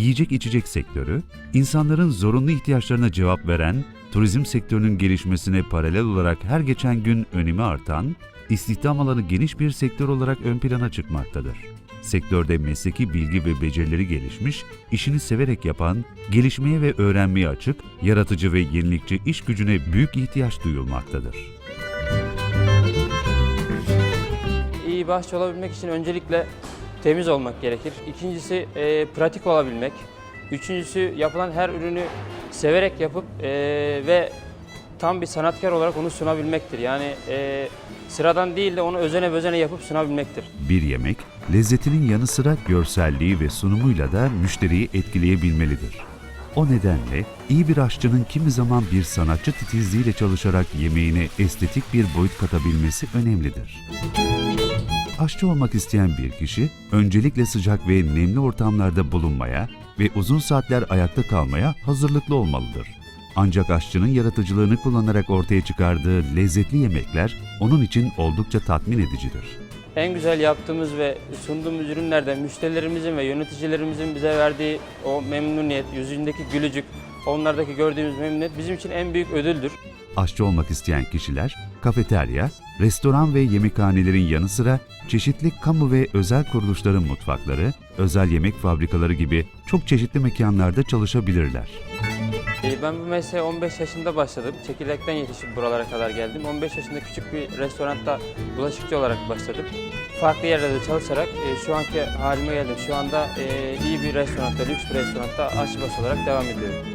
Yiyecek içecek sektörü, insanların zorunlu ihtiyaçlarına cevap veren, turizm sektörünün gelişmesine paralel olarak her geçen gün önemi artan, istihdam alanı geniş bir sektör olarak ön plana çıkmaktadır. Sektörde mesleki bilgi ve becerileri gelişmiş, işini severek yapan, gelişmeye ve öğrenmeye açık, yaratıcı ve yenilikçi iş gücüne büyük ihtiyaç duyulmaktadır. İyi aşçı olabilmek için öncelikle temiz olmak gerekir. İkincisi e, pratik olabilmek. Üçüncüsü yapılan her ürünü severek yapıp e, ve tam bir sanatkar olarak onu sunabilmektir. Yani e, sıradan değil de onu özene bezene yapıp sunabilmektir. Bir yemek, lezzetinin yanı sıra görselliği ve sunumuyla da müşteriyi etkileyebilmelidir. O nedenle iyi bir aşçının kimi zaman bir sanatçı titizliğiyle çalışarak yemeğine estetik bir boyut katabilmesi önemlidir. Aşçı olmak isteyen bir kişi öncelikle sıcak ve nemli ortamlarda bulunmaya ve uzun saatler ayakta kalmaya hazırlıklı olmalıdır. Ancak aşçının yaratıcılığını kullanarak ortaya çıkardığı lezzetli yemekler onun için oldukça tatmin edicidir. En güzel yaptığımız ve sunduğumuz ürünlerde müşterilerimizin ve yöneticilerimizin bize verdiği o memnuniyet, yüzündeki gülücük, onlardaki gördüğümüz memnuniyet bizim için en büyük ödüldür. Aşçı olmak isteyen kişiler kafeterya, restoran ve yemekhanelerin yanı sıra çeşitli kamu ve özel kuruluşların mutfakları, özel yemek fabrikaları gibi çok çeşitli mekanlarda çalışabilirler. Ee, Ben bu mesleğe 15 yaşında başladım. Çekirdekten yetişip buralara kadar geldim. 15 yaşında küçük bir restoranda bulaşıkçı olarak başladım. Farklı yerlerde çalışarak e, şu anki halime geldim. Şu anda e, iyi bir restoranda, lüks bir restoranda aşçıbaşı olarak devam ediyorum.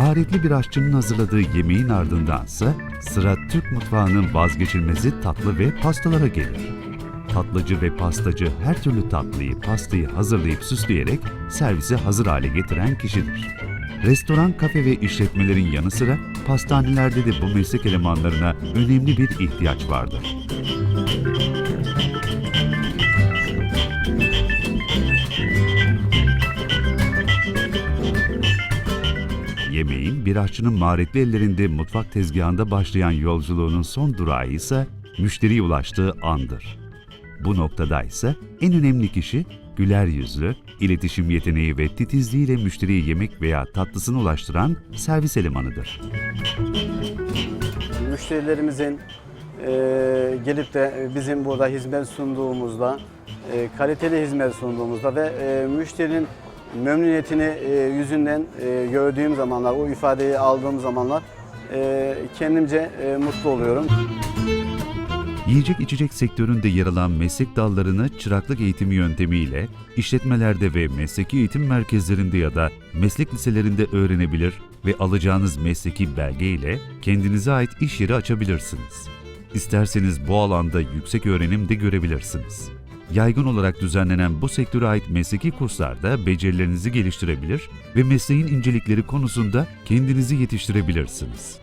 Maharetli bir aşçının hazırladığı yemeğin ardındansa sıra Türk mutfağının vazgeçilmezi tatlı ve pastalara gelir. Tatlıcı ve pastacı her türlü tatlıyı, pastayı hazırlayıp süsleyerek servise hazır hale getiren kişidir. Restoran, kafe ve işletmelerin yanı sıra pastanelerde de bu meslek elemanlarına önemli bir ihtiyaç vardır. Bir aşçının maharetli ellerinde mutfak tezgahında başlayan yolculuğunun son durağı ise müşteriye ulaştığı andır. Bu noktada ise en önemli kişi güler yüzlü, iletişim yeteneği ve titizliğiyle müşteriye yemek veya tatlısını ulaştıran servis elemanıdır. müşterilerimizin e, gelip de bizim burada hizmet sunduğumuzda, e, kaliteli hizmet sunduğumuzda ve e, müşterinin memnuniyetini e, yüzünden e, gördüğüm zamanlar, o ifadeyi aldığım zamanlar e, kendimce e, mutlu oluyorum. Yiyecek içecek sektöründe yer alan meslek dallarını çıraklık eğitimi yöntemiyle işletmelerde ve mesleki eğitim merkezlerinde ya da meslek liselerinde öğrenebilir ve alacağınız mesleki belge ile kendinize ait iş yeri açabilirsiniz. İsterseniz bu alanda yüksek öğrenim de görebilirsiniz. Yaygın olarak düzenlenen bu sektöre ait mesleki kurslarda becerilerinizi geliştirebilir ve mesleğin incelikleri konusunda kendinizi yetiştirebilirsiniz.